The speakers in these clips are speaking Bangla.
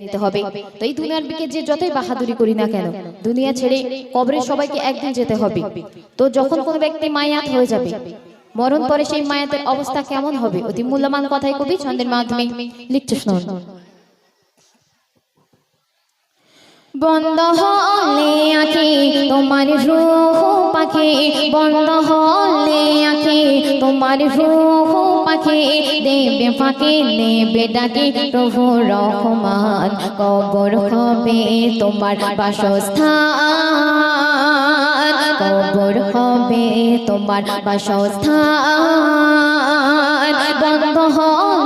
নিতে হবে। তো এই দুনিয়ার বিকে যে যতই বাহাদুরি করি না কেন, দুনিয়া ছেড়ে কবরে সবাইকে একদিন যেতে হবে। তো যখন কোনো ব্যক্তি মায়াত হয়ে যাবে, মরণ পরে সেই মায়াতের অবস্থা কেমন হবে? অতি মূল্যবান কথাই কবি ছন্দের মাধ্যমে লিখছে শুনুন। বন্ধ হলে আঁখি তোমার রূহ পাখি, বন্ধ হলে আঁখি তোমার রূহ পাখি দেবে ফাঁকে, নেবে ডাকে, প্রভু রহমান, কবর হবে তোমার বাসস্থান, কবর হবে তোমার বাসস্থান, বন্ধ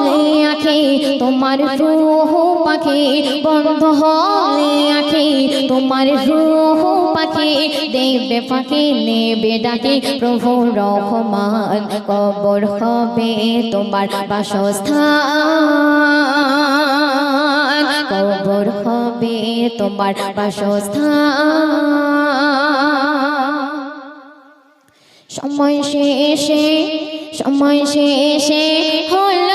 হলে তোমার রূহ পাখি, বন্ধ হলে আঁখি, তোমার রূহ পাখি, দেবে পাখি নেবে ডাকে, প্রভু রহমান, কবর হবে তোমার বাসস্থান। কবর হবে তোমার বাসস্থান। সময় শেষে সময় শেষে হল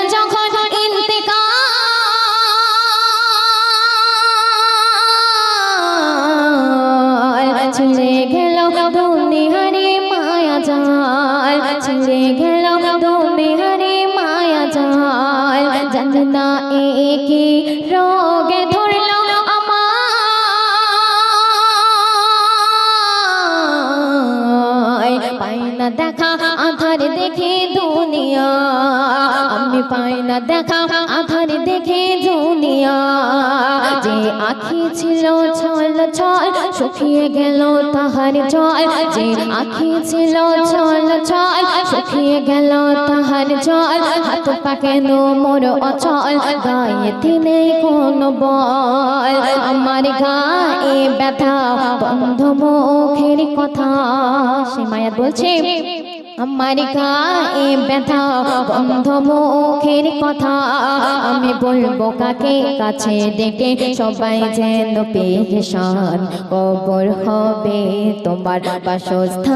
জাল জানা না রোগে ধরল আমার পাই না দেখা আধার দেখে দুনিয়া পাই না দেখা। আধার দেখে দুনিয়া। যে আখি ছিল ছল ছল, শুকিয়ে গেল তাহার জল। যে আখি ছিল ছল ছল, শুকিয়ে গেল তাহার জল। হাত পা কেন মোর অচল গায়েতে নেই কোনো বল? আমার গায়ে ব্যথা, বন্ধ মুখের কথা। সে মায়া বলছে আমার গায়ে ব্যথা বন্ধ মুখের কথা আমি বলব কাকে? কাছে ডেকে সবাই যেন পেশান কবর হবে তোমার বাসস্থান।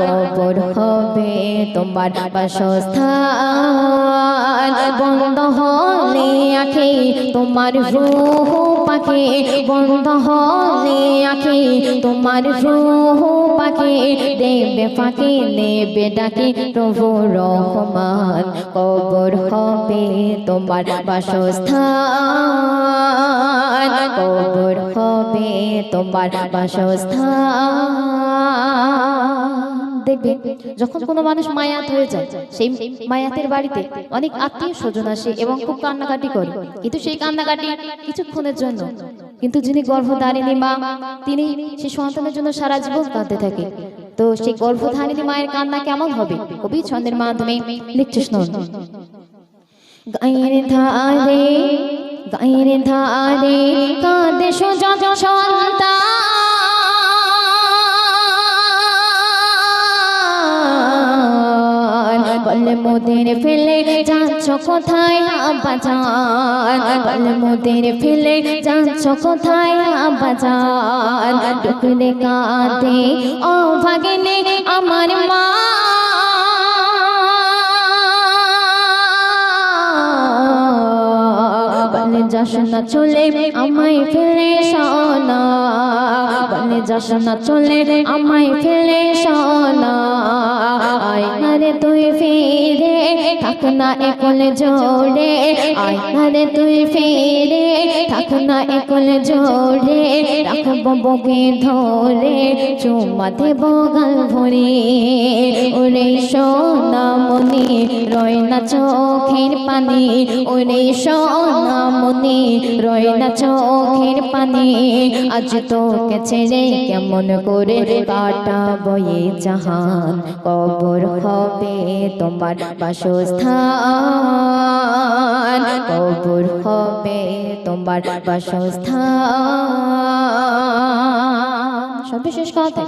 কবর হবে তোমার বাসস্থান। আখে, তোমার রূহ পাখি বন্ধ হলে আখে, তোমার রূহ পাখি দেবে ফাঁকি নেবে ডাকে প্রভু রহমান। কবর হবে তোমার বাসস্থান। কবর হবে তোমার বাসস্থান। দেখবে যখন কোনো মানুষ মায়াত হয়ে যায়, সেই মায়াতের বাড়িতে অনেক আত্মীয় স্বজন আসে এবং খুব কান্নাকাটি করে। কিন্তু সেই কান্নাকাটি কিছুক্ষণের জন্য। কিন্তু যিনি গর্ভধারিণী মা, তিনি সেই সন্তানের জন্য সারা জীবন কাঁদতে থাকে। তো সেই গর্ভধারিণী মায়ের কান্না কেমন হবে? কবি ছন্দের মাধ্যমে লিখছে শুনুন গায়ের ধারে গায়ের ধারে কাঁদে সুজন মোদের ফেলে যাচ্ছ কোথায় বলে মোদের ফেলে যাচ্ছ কোথায় টুকরে কাঁদে ও ভাগিনে আমার মা। বলে যাস না চলে আমায় ফেলে সোনা। বলে যাস না চলে আমায় ফেলে সোনা। থাক না একল জোড়ে আয়নারে তুই ফিরে। থাক না একল জোড়ে রাখব বকে ধরে। চুমা দেব গাল ভরে, ওরে সোনা মনি, রয় না চোখের পানি। ওরে সোনা মনি, রয় না চোখের পানি। আজ তোকে ছেড়ে কেমন করে কাটা বয়ে জাহান? কবর হবে তোমার বাসস্থান। কবর হবে তোমার বাসস্থান। সর্বশেষ কথা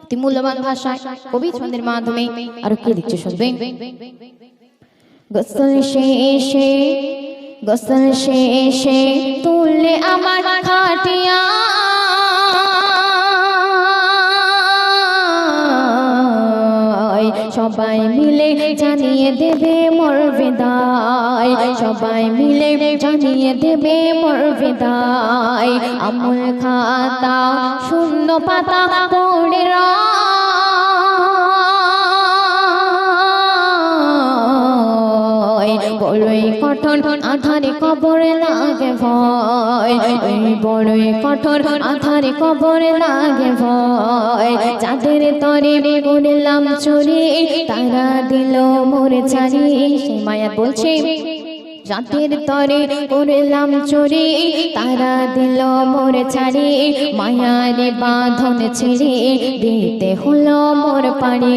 অতি মূল্যবান ভাষায় কবি ছন্দের মাধ্যমে আরও কি লিখছে শুনবেন গোসল শেষে গোসল শেষে তুললে আমার খাটিয়া সবাই মিলে জানিয়ে দেবে মোর বিদায়। সবাই মিলে জানিয়ে দেবে মোর বিদায়। আমুল খাতা, শূন্য পাতা পড়ে র। কঠোর আধারে কবর লাগে ভয় বড়ই কঠোর আধারে কবর লাগে ভয়। যাদের তরে করলাম চুরি তারা দিল মোরে সে মায়া বলছে যাদের তরে করলাম চুরি, তারা দিল মোরে ছাড়ি, মায়ারে বাঁধন ছেড়ে দিতে হলো মোর পাড়ি।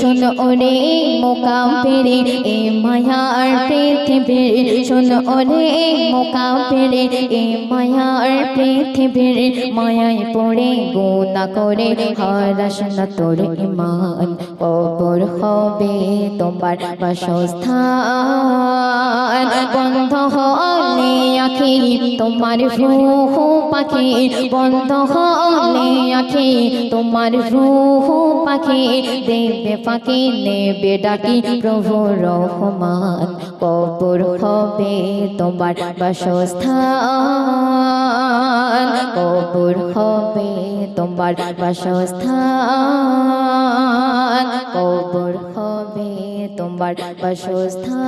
শোন ওরে মোকাম পেরে, এ মায়ার পৃথিবীর শোন ওরে মোকাম পেরে, এ মায়ার পৃথিবীর মায়ায় পড়ে গোনা করে, হরাস না তোর ইমান কবর হবে তোমার বাসস্থান। তোমার রূহ পাখি বন্ধ হলে আখি। তোমার রূহ পাখি দেবে পাখি নেবে ডাকি প্রভু রহমান। কবর হবে তোমার বাসস্থান। কবর হবে তোমার বাসস্থান। কবর হবে তোমার বাসস্থান।